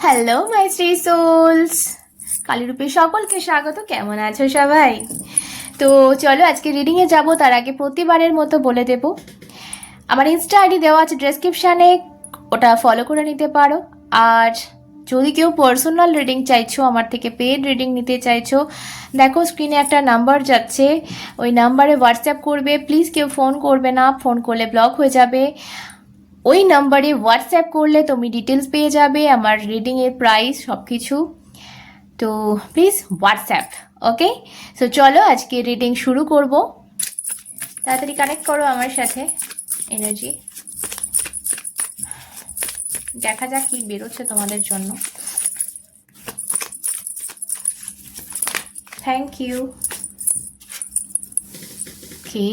Hello my Shri souls কালীরূপে সকলকে স্বাগত। কেমন আছো সবাই? তো চলো আজকে রিডিংয়ে যাব, তার আগে প্রতিবারের মতো বলে দেব। আমার ইনস্টা আইডি দেওয়া আছে ডেসক্রিপশানে ওটা ফলো করে নিতে পারো। আর যদি কেউ পার্সোনাল রিডিং চাইছো, আমার থেকে পেড রিডিং নিতে চাইছো, দেখো স্ক্রিনে একটা নাম্বার যাচ্ছে। ওই নাম্বারে হোয়াটসঅ্যাপ করবে। প্লিজ কেউ ফোন করবে না ফোন করলে ব্লক হয়ে যাবে। ওই নাম্বারে হোয়াটসঅ্যাপ করলে তুমি ডিটেলস পেয়ে যাবে, আমার রিডিংয়ের প্রাইস সব কিছু তো প্লিজ হোয়াটসঅ্যাপ ওকে সো চলো আজকে রিডিং শুরু করব। তাড়াতাড়ি কানেক্ট করো আমার সাথে এনার্জি দেখা যাক কি বেরোচ্ছে তোমাদের জন্য। থ্যাংক ইউ কে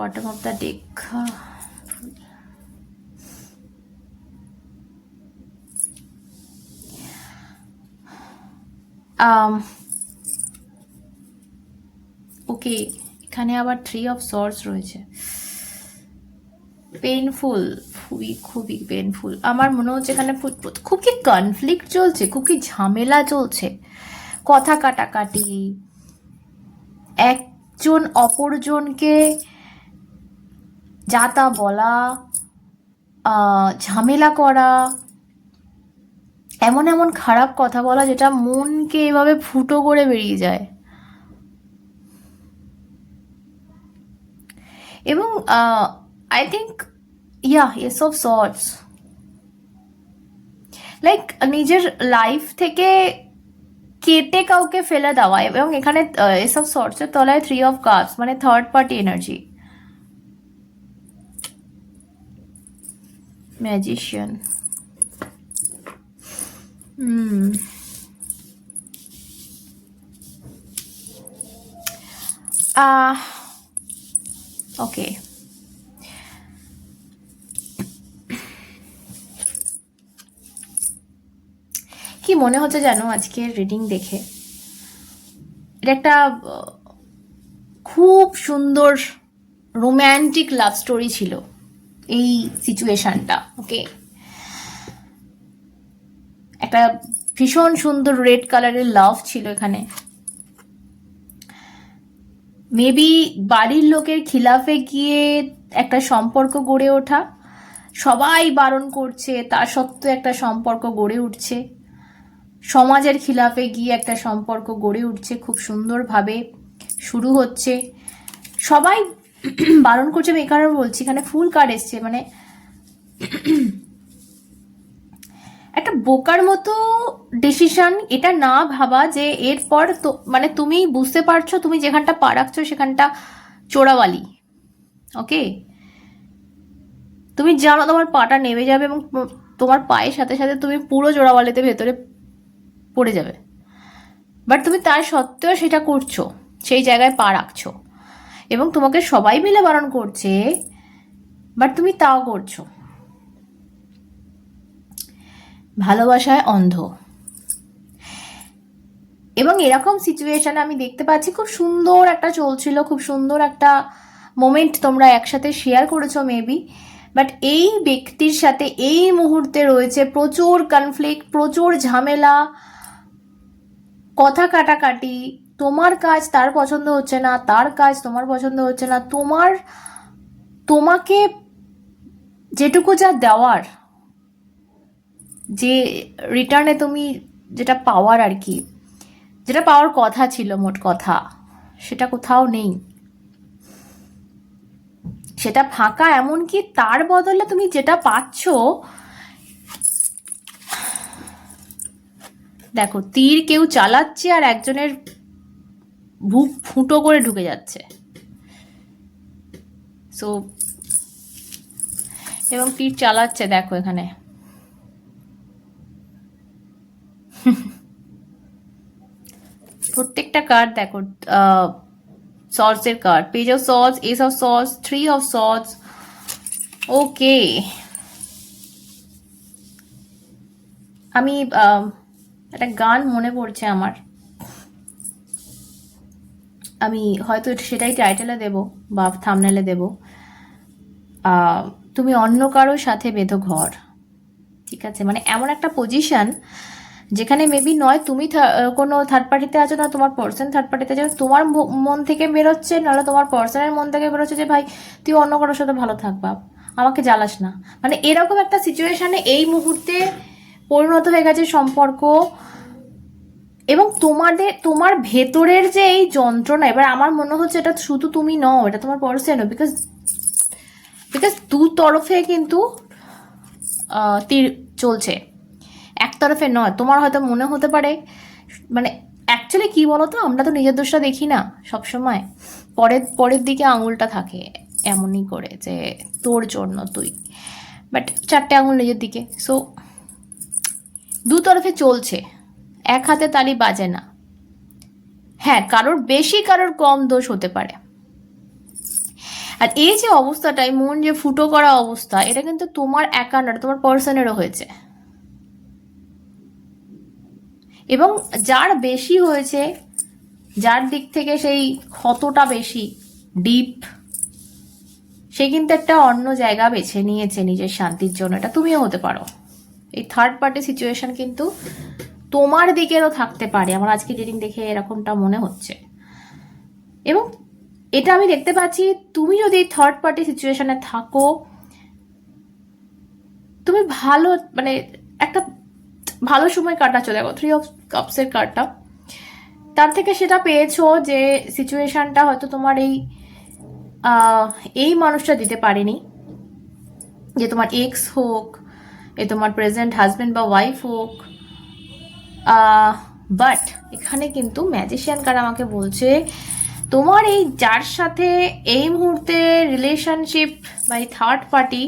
bottom of the deck. Um okay এখানে আবার থ্রি অফ সর্স রয়েছে। পেনফুল খুবই খুবই পেনফুল আমার মনে হচ্ছে এখানে খুব কি কনফ্লিক্ট চলছে খুব কি ঝামেলা চলছে। কথা কাটাকাটি, একজন অপরজনকে যা তা বলা ঝামেলা করা, এমন এমন খারাপ কথা বলা যেটা মনকে এভাবে ফুটো করে বেরিয়ে যায়। এবং I think yeah ace of swords like নিজের লাইফ থেকে কেটে কাউকে ফেলে দেওয়া এবং এখানে এসব সর্টসের তলায় থ্রি অফ কাপস মানে third party energy magician hmm okay কি মনে হচ্ছে জানো আজকের রিডিং দেখে? এটা একটা খুব সুন্দর রোম্যান্টিক লাভ স্টোরি ছিল। এই সিচুয়েশনটা ওকে একটা ভীষণ সুন্দর রেড কালারের লাভ ছিল এখানে। মেবি বাড়ির লোকের খিলাফে গিয়ে একটা সম্পর্ক গড়ে ওঠা, সবাই বারণ করছে, তা সত্ত্বেও একটা সম্পর্ক গড়ে উঠছে। সমাজের খিলাফে গিয়ে একটা সম্পর্ক গড়ে উঠছে, খুব সুন্দরভাবে শুরু হচ্ছে। সবাই বারণ করছে, আমি এই কারণে বলছি, এখানে ফুল কার্ড এসছে মানে একটা বোকার মতো ডিসিশন এটা না ভাবা যে এরপর তো মানে তুমি বুঝতে পারছ, তুমি যেখানটা পা রাখছো সেখানটা চোরাবালি, ওকে? তুমি জানো তোমার পাটা নেমে যাবে এবং তোমার পায়ের সাথে সাথে তুমি পুরো চোরাবালিতে ভেতরে পড়ে যাবে। বাট তুমি তার সত্ত্বেও সেটা করছ, সেই জায়গায় পা রাখছো। এবং তোমাকে সবাই মিলে বারণ করছে বাট তুমি তাও করছ। ভালোবাসায় অন্ধ। এবং এরকম সিচুয়েশন আমি দেখতে পাচ্ছি, খুব সুন্দর একটা চলছিল, খুব সুন্দর একটা মোমেন্ট তোমরা একসাথে শেয়ার করেছ মেবি বাট এই ব্যক্তির সাথে এই মুহূর্তে রয়েছে প্রচুর কনফ্লিক্ট প্রচুর ঝামেলা, কথা কাটাকাটি তোমার কাজ তার পছন্দ হচ্ছে না, তার কাজ তোমার পছন্দ হচ্ছে না, তোমার, তোমাকে যেটুকু যা দেওয়ার, যে রিটার্নে তুমি যেটা পাওয়ার আর কি, যেটা পাওয়ার কথা ছিল মোট কথা, সেটা কোথাও নেই। সেটা ফাঁকা, এমনকি তার বদলে তুমি যেটা পাচ্ছ, দেখো, তীর কেউ চালাচ্ছে আর একজনের বুক ফুটো করে ঢুকে যাচ্ছে। সো এবং তীর চালাচ্ছে, দেখো এখানে। প্রত্যেকটা কার্ড দেখো সর্টসের card page of swords ace of swords three of swords okay আমি একটা গান মনে পড়ছে আমার। আমি হয়তো সেটাই টাইটেলে দেব বা থামনেলে দেব। তুমি অন্য কারোর সাথে বেঁধো ঘর। ঠিক আছে? মানে এমন একটা পজিশন যেখানে মেবি নয়, তুমি কোনো থার্ড পার্টিতে আছো না তোমার পার্সন থার্ড পার্টিতে আছো, তোমার মন থেকে বেরোচ্ছে, নাহলে তোমার পার্সনের মন থেকে বেরোচ্ছে যে, ভাই, তুই অন্য কারোর সাথে ভালো থাকবা আমাকে জ্বালাস না। মানে এরকম একটা সিচুয়েশানে এই মুহূর্তে পরিণত হয়ে গেছে সম্পর্ক। এবং তোমাদের, তোমার ভেতরের যে এই যন্ত্রণা, এবার আমার মনে হচ্ছে এটা শুধু তুমি নও, এটা তোমার পার্সনও বিকজ বিকজ দু তরফে কিন্তু তীর চলছে। এক তরফে নয়, তোমার হয়তো মনে হতে পারে মানে অ্যাকচুয়ালি কি তো আমরা তো নিজের দোষটা দেখি না সবসময়। পরের পরের দিকে আঙুলটা থাকে এমনই করে যে, তোর জন্য তুই। বাট চারটে আঙুল নিজের দিকে সো দু তরফে চলছে। এক হাতে তালি বাজে না। হ্যাঁ কারোর বেশি, কারোর কম দোষ হতে পারে। আর এই যে অবস্থাটাই, মন যে ফুটো করা অবস্থা, এটা কিন্তু তোমার একা না তোমার পার্সনেরও হয়েছে। এবং যার বেশি হয়েছে, যার দিক থেকে সেই ক্ষতটা বেশি ডিপ সে কিন্তু একটা অন্য জায়গা বেছে নিয়েছে নিজের শান্তির জন্য। এটা তুমিও হতে পারো। এই থার্ড পার্টি সিচুয়েশন কিন্তু তোমার দিকেরও থাকতে পারে। আমার আজকে রিডিং দেখে এরকমটা মনে হচ্ছে। এবং এটা আমি দেখতে পাচ্ছি, তুমি যদি থার্ড পার্টি সিচুয়েশনে থাকো, তুমি ভালো মানে একটা ভালো সময় কাটাচ্ছ। দেখো থ্রি অফ কাপসের কার্ডটা তার থেকে সেটা পেয়েছ যে সিচুয়েশনটা হয়তো তোমার এই এই মানুষটা দিতে পারেনি। যে তোমার এক্স হোক, এ তোমার প্রেজেন্ট হাজবেন্ড বা ওয়াইফ হোক বাট এখানে কিন্তু ম্যাজিশিয়ান কার্ড আমাকে বলছে, তোমার এই যার সাথে এই মুহূর্তে রিলেশনশিপ বা এই থার্ড পার্টি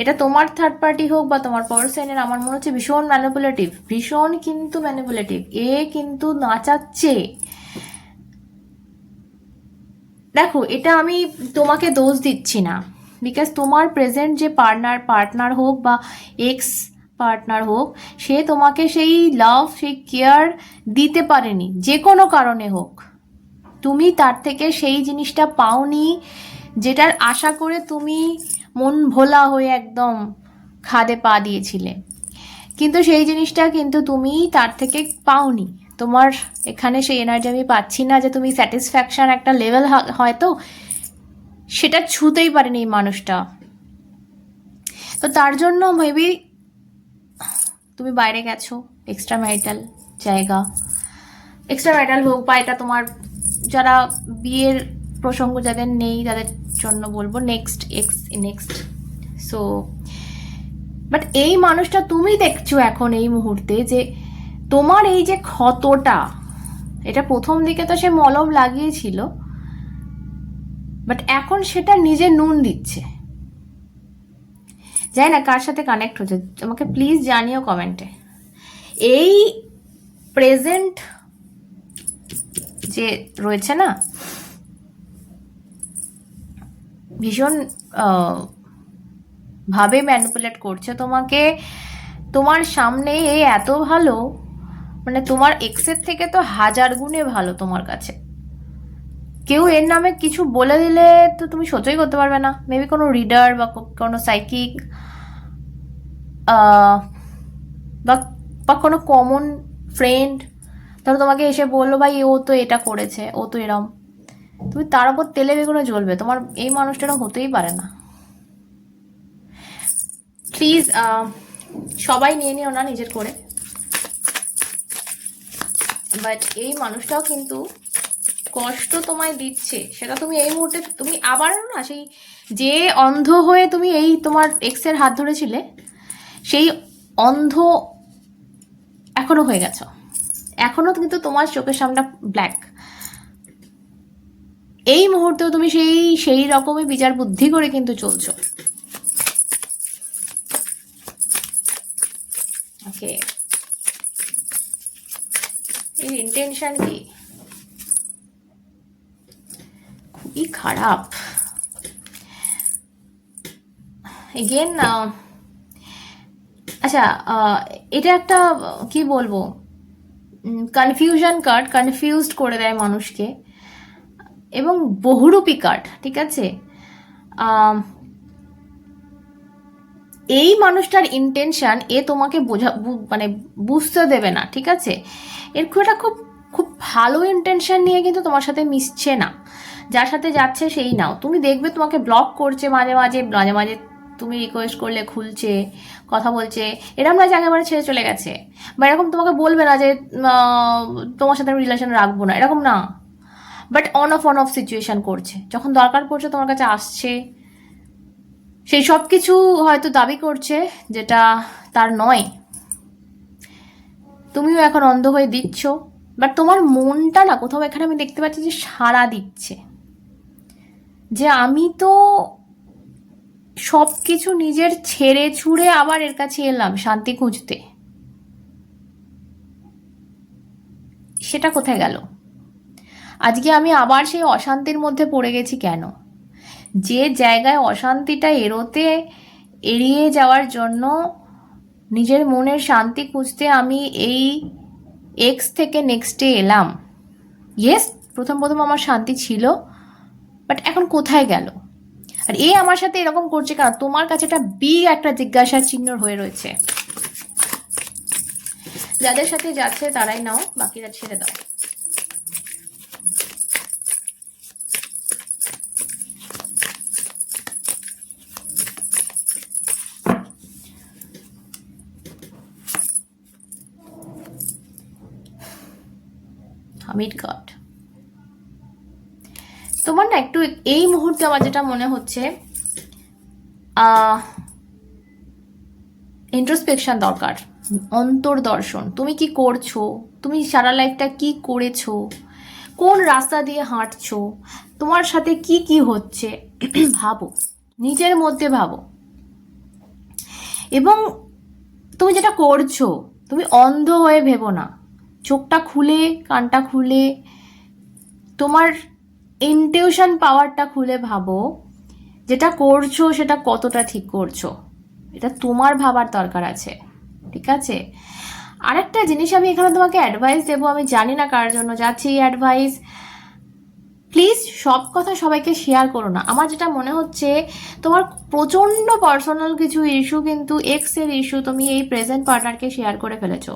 এটা তোমার থার্ড পার্টি হোক বা তোমার পার্সনের আমার মনে হচ্ছে ভীষণ ম্যানিপুলেটিভ ভীষণ কিন্তু ম্যানিপুলেটিভ এ কিন্তু নাচাচ্ছে। দেখো, এটা আমি তোমাকে দোষ দিচ্ছি না বিকজ তোমার প্রেজেন্ট যে পার্টনার পার্টনার হোক বা এক্স পার্টনার হোক, সে তোমাকে সেই লাভ সেই কেয়ার দিতে পারেনি, যে কোনো কারণে হোক। তুমি তার থেকে সেই জিনিসটা পাওনি যেটার আশা করে তুমি মন ভোলা হয়ে একদম খাদে পা দিয়েছিলে। কিন্তু সেই জিনিসটা কিন্তু তুমি তার থেকে পাওনি। তোমার এখানে সেই এনার্জি আমি পাচ্ছি না যে তুমি স্যাটিসফ্যাকশান একটা লেভেল হয়তো সেটা ছুতেই পারেনি এই মানুষটা। তো তার জন্য মেবি তুমি বাইরে গেছো এক্সট্রা ম্যারিটাল জায়গা। এক্সট্রা ম্যারিটাল হোক বা এটা তোমার, যারা বিয়ের প্রসঙ্গ যাদের নেই, তাদের জন্য বলব next ex next so but এই মানুষটা তুমি দেখছ এখন এই মুহূর্তে যে তোমার এই যে ক্ষতটা, এটা প্রথম দিকে তো সে মলম লাগিয়েছিল বাট এখন সেটা নিজে নুন দিচ্ছে। জানি না, কার সাথে কানেক্ট হচ্ছে আমাকে প্লিজ জানিও কমেন্টে এই প্রেজেন্ট যে রয়েছে না, ভীষণ ভাবে ম্যানিপুলেট করছে তোমাকে। তোমার সামনে এ এত ভালো মানে তোমার এক্সের থেকে তো হাজার গুণে ভালো তোমার কাছে। কেউ এর নামে কিছু বলে দিলে তো তুমি সহ্যই করতে পারবে না। মেবি কোনো রিডার বা কোনো সাইকিক বা বা কোনো কমন ফ্রেন্ড ধরো তোমাকে এসে বলল, ভাই, ও তো এটা করেছে, ও তো এরম। তুমি তার উপর তেলে বেগুনে জ্বলবে, তোমার এই মানুষটা হতেই পারে না। প্লিজ সবাই নিয়ে নিও না নিজের করে। বাট এই মানুষটাও কিন্তু কষ্ট তোমায় দিচ্ছে, সেটা তুমি এই মুহূর্তে তুমি আবার না সেই যে অন্ধ হয়ে তুমি এই তোমার এক্সের হাত ধরেছিলে, সেই অন্ধ এখনও হয়ে গেছো। এখনও কিন্তু তোমার চোখের সামনে ব্ল্যাক এই মুহূর্তেও তুমি সেই সেই রকমই বিচার বুদ্ধি করে কিন্তু চলছো। ওকে ইন্টেনশন কি খুবই খারাপ। এগেন আচ্ছা এটা একটা, কি বলব কনফিউশন কার্ড কনফিউজড করে দেয় মানুষকে। এবং বহুরূপী কার্ড ঠিক আছে? এই মানুষটার ইন্টেনশন এ তোমাকে বোঝা মানে বুঝতে দেবে না, ঠিক আছে? এর খুব একটা খুব খুব ভালো ইন্টেনশন নিয়ে কিন্তু তোমার সাথে মিশছে না। যার সাথে যাচ্ছে সেই নাও। তুমি দেখবে তোমাকে ব্লক করছে মাঝে মাঝে মাঝে মাঝে তুমি রিকোয়েস্ট করলে খুলছে, কথা বলছে। এরকম না যে একেবারে ছেড়ে চলে গেছে। বা এরকম তোমাকে বলবে না যে তোমার সাথে আমি রিলেশন রাখব না। এরকম না। But on off on off situation করছে। যখন দরকার পড়ছে তোমার কাছে আসছে। সেই সব কিছু হয়তো দাবি করছে যেটা তার নয়। তুমিও এখন অন্ধ হয়ে দিচ্ছ। বাট তোমার মনটা না, কোথাও এখানে আমি দেখতে পাচ্ছি যে সাড়া দিচ্ছে। যে আমি তো সব কিছু নিজের ছেড়ে ছুড়ে আবার এর কাছে এলাম শান্তি খুঁজতে। সেটা কোথায় গেল? আজকে আমি আবার সেই অশান্তির মধ্যে পড়ে গেছি কেন? যে জায়গায় অশান্তিটা এড়োতে, এড়িয়ে যাওয়ার জন্য নিজের মনের শান্তি খুঁজতে আমি এই এক্স থেকে নেক্সটে এলাম। ইয়েস প্রথম প্রথম আমার শান্তি ছিল। বাট এখন কোথায় গেল? আর এ আমার সাথে এরকম করছে কারণ তোমার কাছে একটা বিগ একটা জিজ্ঞাসার চিহ্ন হয়ে রয়েছে। যাদের সাথে যাচ্ছে তারাই নাও, বাকিরা ছেড়ে দাও। তোমার না একটু এই মুহূর্তে আমার যেটা মনে হচ্ছে ইন্ট্রোস্পেকশন দরকার, অন্তর্দর্শন। তুমি কি করছ? তুমি সারা লাইফটা কি করেছ? কোন রাস্তা দিয়ে হাঁটছো? তোমার সাথে কি কি হচ্ছে? ভাবো, নিজের মধ্যে ভাবো। এবং তুমি যেটা করছ, তুমি অন্ধ হয়ে ভেবো না। চোখটা খুলে, কানটা খুলে, তোমার ইনটিউশন পাওয়ারটা খুলে ভাবো, যেটা করছ সেটা কতটা ঠিক করছ। এটা তোমার ভাবার দরকার আছে, ঠিক আছে? আরেকটা জিনিস আমি এখানে তোমাকে অ্যাডভাইস দেবো, আমি জানি না কার জন্য যাচ্ছি অ্যাডভাইস প্লিজ সব কথা সবাইকে শেয়ার করো না। আমার যেটা মনে হচ্ছে, তোমার প্রচণ্ড পার্সোনাল কিছু ইস্যু কিন্তু এক্সের ইস্যু তুমি এই প্রেজেন্ট পার্টনারকে শেয়ার করে ফেলেছো।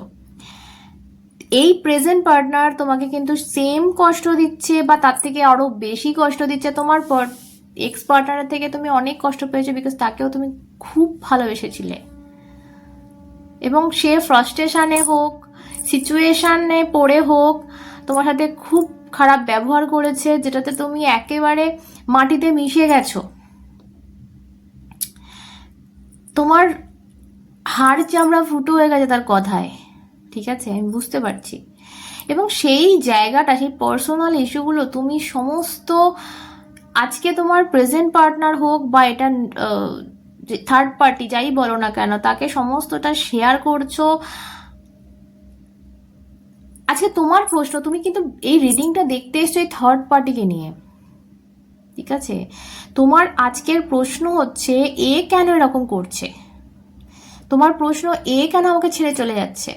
এই প্রেজেন্ট পার্টনার তোমাকে কিন্তু সেম কষ্ট দিচ্ছে বা তার থেকে আরও বেশি কষ্ট দিচ্ছে। তোমার এক্স পার্টনারের থেকে তুমি অনেক কষ্ট পেয়েছ বিকজ তাকেও তুমি খুব ভালোবেসেছিলে। এবং সে ফ্রাস্ট্রেশনে হোক সিচুয়েশনে পড়ে হোক, তোমার সাথে খুব খারাপ ব্যবহার করেছে, যেটাতে তুমি একেবারে মাটিতে মিশে গেছো। তোমার হাড় চামড়া ফুটো হয়ে গেছে তার কথায় ঠিক আছে? আমি বুঝতে পারছি। এবং সেই জায়গাটা, সেই পার্সোনাল ইস্যুগুলো তুমি সমস্ত আজকে তোমার প্রেজেন্ট পার্টনার হোক বা এটা থার্ড পার্টি যাই বলো না কেন, তাকে সমস্তটা শেয়ার করছ। আজকে তোমার প্রশ্ন, তুমি কিন্তু এই রিডিংটা দেখতে এসছো এই থার্ড পার্টিকে নিয়ে। ঠিক আছে? তোমার আজকের প্রশ্ন হচ্ছে, এ কেন এরকম করছে? তোমার প্রশ্ন, এ কেন আমাকে ছেড়ে চলে যাচ্ছে?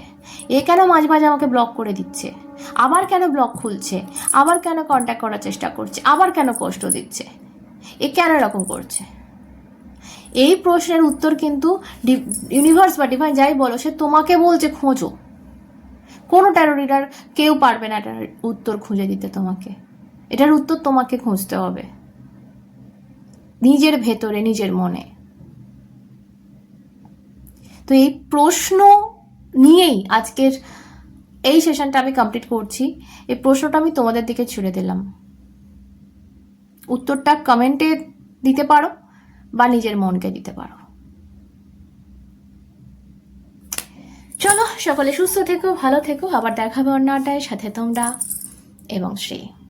এ কেন মাঝে মাঝে আমাকে ব্লক করে দিচ্ছে? আবার কেন ব্লক খুলছে? আবার কেন কন্ট্যাক্ট করার চেষ্টা করছে? আবার কেন কষ্ট দিচ্ছে? এ কেন এরকম করছে? এই প্রশ্নের উত্তর কিন্তু ইউনিভার্স বা ডিভাইন যাই বলো, সে তোমাকে বলছে, খোঁজো। কোনো ট্যারোরিডার কেউ পারবে না এটার উত্তর খুঁজে দিতে তোমাকে। এটার উত্তর তোমাকে খুঁজতে হবে। নিজের ভেতরে, নিজের মনে। তো এই প্রশ্ন নিয়েই আজকের এই সেশনটা আমি কমপ্লিট করছি। এই প্রশ্নটা আমি তোমাদের দিকে ছুড়ে দিলাম। উত্তরটা কমেন্টে দিতে পারো বা নিজের মনকে দিতে পারো। চলো, সকলে সুস্থ থেকো, ভালো থেকো। আবার দেখাবে অন্যটায় সাথে তোমরা এবং শ্রী।